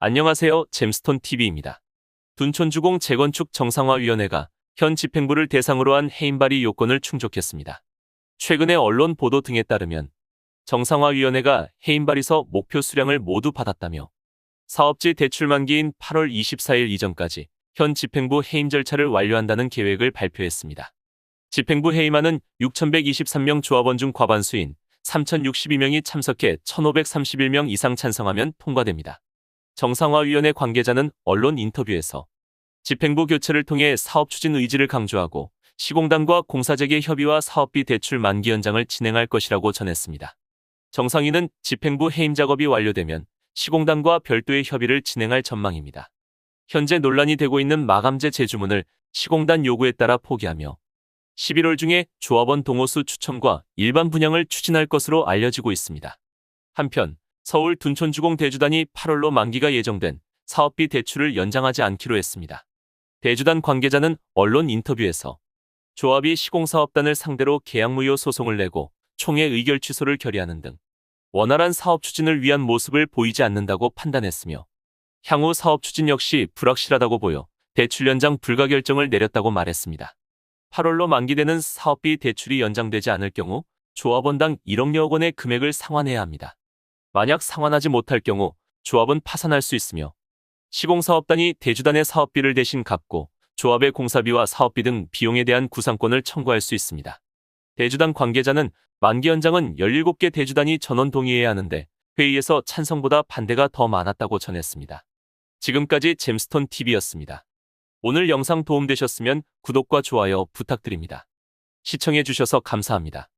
안녕하세요. 잼스톤 TV입니다. 둔촌주공 재건축 정상화위원회가 현 집행부를 대상으로 한 해임 발의 요건을 충족했습니다. 최근의 언론 보도 등에 따르면 정상화위원회가 해임 발의서 목표 수량을 모두 받았다며 사업지 대출 만기인 8월 24일 이전까지 현 집행부 해임 절차를 완료한다는 계획을 발표했습니다. 집행부 해임안은 6,123명 조합원 중 과반수인 3,062명이 참석해 1,531명 이상 찬성하면 통과됩니다. 정상화위원회 관계자는 언론 인터뷰에서 집행부 교체를 통해 사업 추진 의지를 강조하고 시공단과 공사재개 협의와 사업비 대출 만기 연장을 진행할 것이라고 전했습니다. 정상위는 집행부 해임 작업이 완료되면 시공단과 별도의 협의를 진행할 전망입니다. 현재 논란이 되고 있는 마감재 재주문을 시공단 요구에 따라 포기하며 11월 중에 조합원 동호수 추첨과 일반 분양을 추진할 것으로 알려지고 있습니다. 한편 서울 둔촌주공 대주단이 8월로 만기가 예정된 사업비 대출을 연장하지 않기로 했습니다. 대주단 관계자는 언론 인터뷰에서 조합이 시공사업단을 상대로 계약무효 소송을 내고 총회 의결 취소를 결의하는 등 원활한 사업 추진을 위한 모습을 보이지 않는다고 판단했으며 향후 사업 추진 역시 불확실하다고 보여 대출 연장 불가 결정을 내렸다고 말했습니다. 8월로 만기되는 사업비 대출이 연장되지 않을 경우 조합원당 1억여 원의 금액을 상환해야 합니다. 만약 상환하지 못할 경우 조합은 파산할 수 있으며 시공사업단이 대주단의 사업비를 대신 갚고 조합의 공사비와 사업비 등 비용에 대한 구상권을 청구할 수 있습니다. 대주단 관계자는 만기 연장은 17개 대주단이 전원 동의해야 하는데 회의에서 찬성보다 반대가 더 많았다고 전했습니다. 지금까지 잼스톤 TV였습니다. 오늘 영상 도움되셨으면 구독과 좋아요 부탁드립니다. 시청해주셔서 감사합니다.